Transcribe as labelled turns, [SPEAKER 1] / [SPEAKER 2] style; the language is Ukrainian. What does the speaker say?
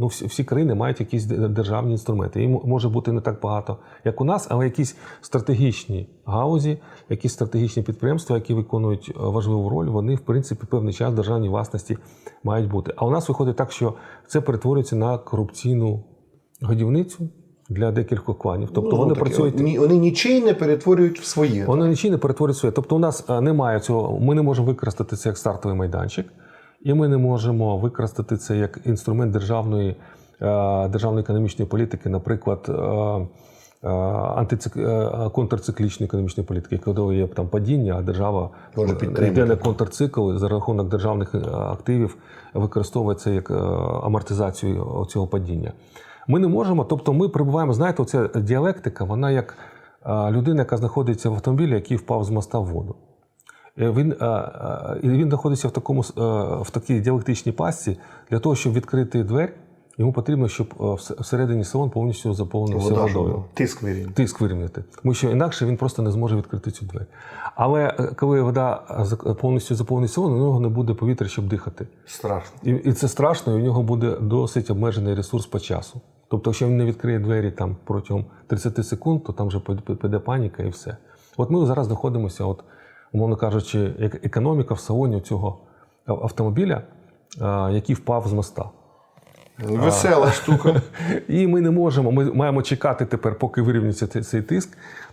[SPEAKER 1] Ну, всі, всі країни мають якісь державні інструменти. Їм може бути не так багато, як у нас, але якісь стратегічні гаузі, якісь стратегічні підприємства, які виконують е, важливу роль, вони, в принципі, певний час в державній власності мають бути. А у нас виходить так, що це перетворюється на корупційну годівницю для декількох кланів. Тобто
[SPEAKER 2] Ну,
[SPEAKER 1] вони
[SPEAKER 2] таке,
[SPEAKER 1] працюють.
[SPEAKER 2] ні- Вони нічий не перетворюють в своє.
[SPEAKER 1] Вони нічого не перетворюють своє. Тобто, у нас е, немає цього. Ми не можемо використати це як стартовий майданчик, і ми не можемо використати це як інструмент державної, е, державної економічної політики, наприклад. е, е, Антицик... контрциклічної економічної політики, коли є там падіння, а держава е, йде на контрцикл за рахунок державних активів використовує це як амортизацію цього падіння. Ми не можемо, тобто ми перебуваємо, знаєте, оця діалектика, вона як людина, яка знаходиться в автомобілі, який впав з моста в воду. Е, Він, е, е, і він знаходиться в, такому, в такій діалектичній пастці. Для того, щоб відкрити двері, йому потрібно, щоб всередині салон повністю заповнився
[SPEAKER 2] Вода,
[SPEAKER 1] водою.
[SPEAKER 2] тиск вирівняти.
[SPEAKER 1] Тиск вирівняти. Тому що інакше він просто не зможе відкрити цю двері. Але коли вода повністю заповнить салон, у нього не буде повітря, щоб дихати.
[SPEAKER 2] Страшно.
[SPEAKER 1] І, і це страшно, і у нього буде досить обмежений ресурс по часу. Тобто, якщо він не відкриє двері там протягом 30 секунд, то там вже під- піде паніка і все. От ми зараз знаходимося, от, умовно кажучи, як економіка в салоні цього автомобіля, який впав з моста.
[SPEAKER 2] Весела штука.
[SPEAKER 1] І ми не можемо, ми маємо чекати тепер, поки вирівняється цей- цей тиск.